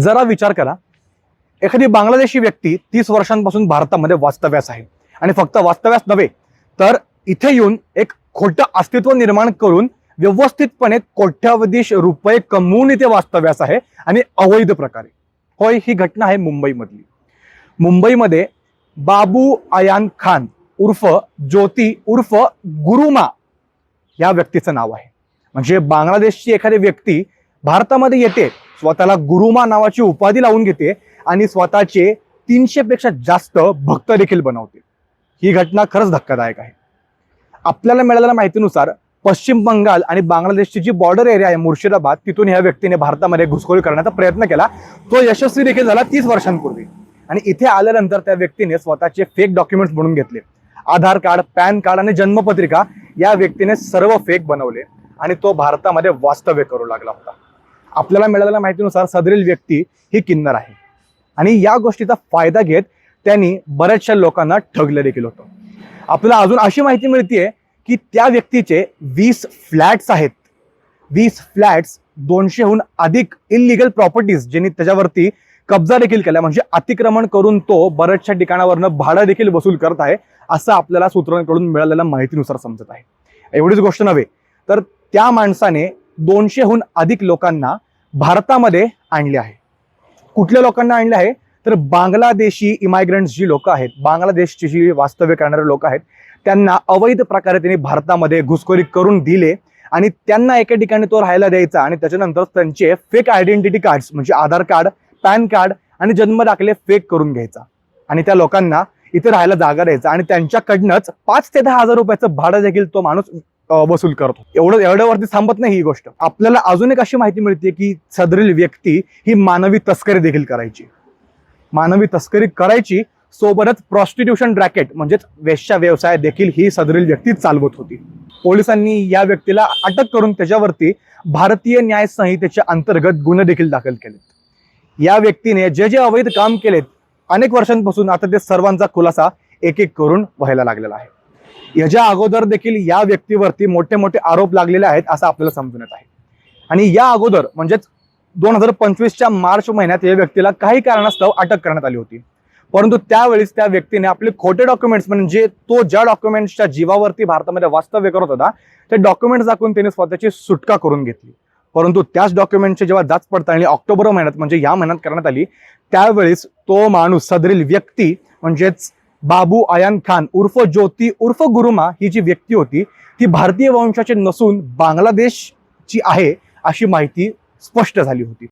जरा विचार करा. एखादी बांगलादेशी व्यक्ती तीस वर्षांपासून भारतामध्ये वास्तव्यास आहे. आणि फक्त वास्तव्यास नव्हे तर इथे येऊन एक खोटं अस्तित्व निर्माण करून व्यवस्थितपणे कोट्यावधी रुपये कमवून इथे वास्तव्यास आहे आणि अवैध प्रकारे. होय ही घटना आहे मुंबईमधली. मुंबईमध्ये बाबू आयान खान उर्फ ज्योती उर्फ गुरुमा या व्यक्तीचं नाव आहे. म्हणजे बांगलादेशची एखादी व्यक्ती भारतामध्ये येते स्वतःला गुरुमा नावाची उपाधी लावून घेते आणि स्वतःचे तीनशे पेक्षा जास्त भक्त देखील बनवते. ही घटना खरंच धक्कादायक आहे. आपल्याला मिळालेल्या माहितीनुसार पश्चिम बंगाल आणि बांगलादेशची जी बॉर्डर एरिया आहे मुर्शिदाबाद तिथून ह्या व्यक्तीने भारतामध्ये घुसखोरी करण्याचा प्रयत्न केला. तो यशस्वी देखील झाला तीस वर्षांपूर्वी. आणि इथे आल्यानंतर त्या व्यक्तीने स्वतःचे फेक डॉक्युमेंट्स म्हणून घेतले. आधार कार्ड पॅन कार्ड आणि जन्मपत्रिका या व्यक्तीने सर्व फेक बनवले आणि तो भारतामध्ये वास्तव्य करू लागला होता. आपल्याला मिळालेल्या माहितीनुसार सदरील व्यक्ती ही किन्नर आहे. आणि या गोष्टीचा फायदा घेत त्यांनी बऱ्याचशा लोकांना ठगलं देखील होतं. आपल्याला अजून अशी माहिती मिळतीये की त्या व्यक्तीचे वीस फ्लॅट्स आहेत. वीस फ्लॅट्स दोनशेहून अधिक इलिगल प्रॉपर्टीज ज्यांनी त्याच्यावरती कब्जा देखील केला. म्हणजे अतिक्रमण करून तो बऱ्याचशा ठिकाणावरनं भाडं देखील वसूल करत आहे असं आपल्याला सूत्रांकडून मिळालेल्या माहितीनुसार समजत आहे. एवढीच गोष्ट नव्हे तर त्या माणसाने दोनशेहून अधिक लोकांना भारतामध्ये आणले आहे. कुठल्या लोकांना आणले आहे? तर बांगलादेशी इमायग्रंट्स जी लोक आहेत बांगलादेशची जी वास्तव्य करणारे लोक आहेत त्यांना अवैध प्रकारे त्यांनी भारतामध्ये घुसखोरी करून दिले आणि त्यांना एका ठिकाणी तो राहायला द्यायचा आणि त्याच्यानंतर त्यांचे फेक आयडेंटिटी कार्ड्स म्हणजे आधार कार्ड पॅन कार्ड आणि जन्म दाखले फेक करून घ्यायचा. आणि त्या लोकांना इथे राहायला जागा द्यायचा आणि त्यांच्याकडनंच पाच ते दहा हजार रुपयाचं भाडं देखील तो माणूस वसूल करतो. एवढं एवढ्यावरती थांबत नाही ही गोष्ट. आपल्याला अजून एक अशी माहिती मिळते की सदरील व्यक्ती ही मानवी तस्करी देखील करायची. मानवी तस्करी करायची सोबतच प्रॉस्टिट्यूशन रॅकेट म्हणजेच वेश्या व्यवसाय देखील ही सदरील व्यक्ती चालवत होती. पोलिसांनी या व्यक्तीला अटक करून त्याच्यावरती भारतीय न्याय संहितेच्या अंतर्गत गुन्हे देखील दाखल केलेत. या व्यक्तीने जे जे अवैध काम केलेत अनेक वर्षांपासून आता ते सर्वांचा खुलासा एक एक करून व्हायला लागलेला आहे. याच्या अगोदर देखील या व्यक्तीवरती मोठे मोठे आरोप लागलेले आहेत असं आपल्याला समजून येत आहे. आणि या अगोदर म्हणजेच दोन हजार पंचवीसच्या मार्च महिन्यात या व्यक्तीला काही कारणास्तव अटक करण्यात आली होती. परंतु त्यावेळेस त्या व्यक्तीने आपले खोटे डॉक्युमेंट्स म्हणजे तो ज्या डॉक्युमेंट्सच्या जीवावरती भारतामध्ये वास्तव्य करत होता ते डॉक्युमेंट्स दाखवून त्याने स्वतःची सुटका करून घेतली. परंतु त्याच डॉक्युमेंटची जेव्हा जाच पडताळणी ऑक्टोबर महिन्यात म्हणजे या महिन्यात करण्यात आली त्यावेळेस तो माणूस सदरील व्यक्ती म्हणजेच बाबू आयान खान उर्फ ज्योती उर्फ गुरुमा ही जी व्यक्ती होती ती भारतीय वंशाची नसून बांगलादेशची आहे अशी माहिती स्पष्ट झाली होती.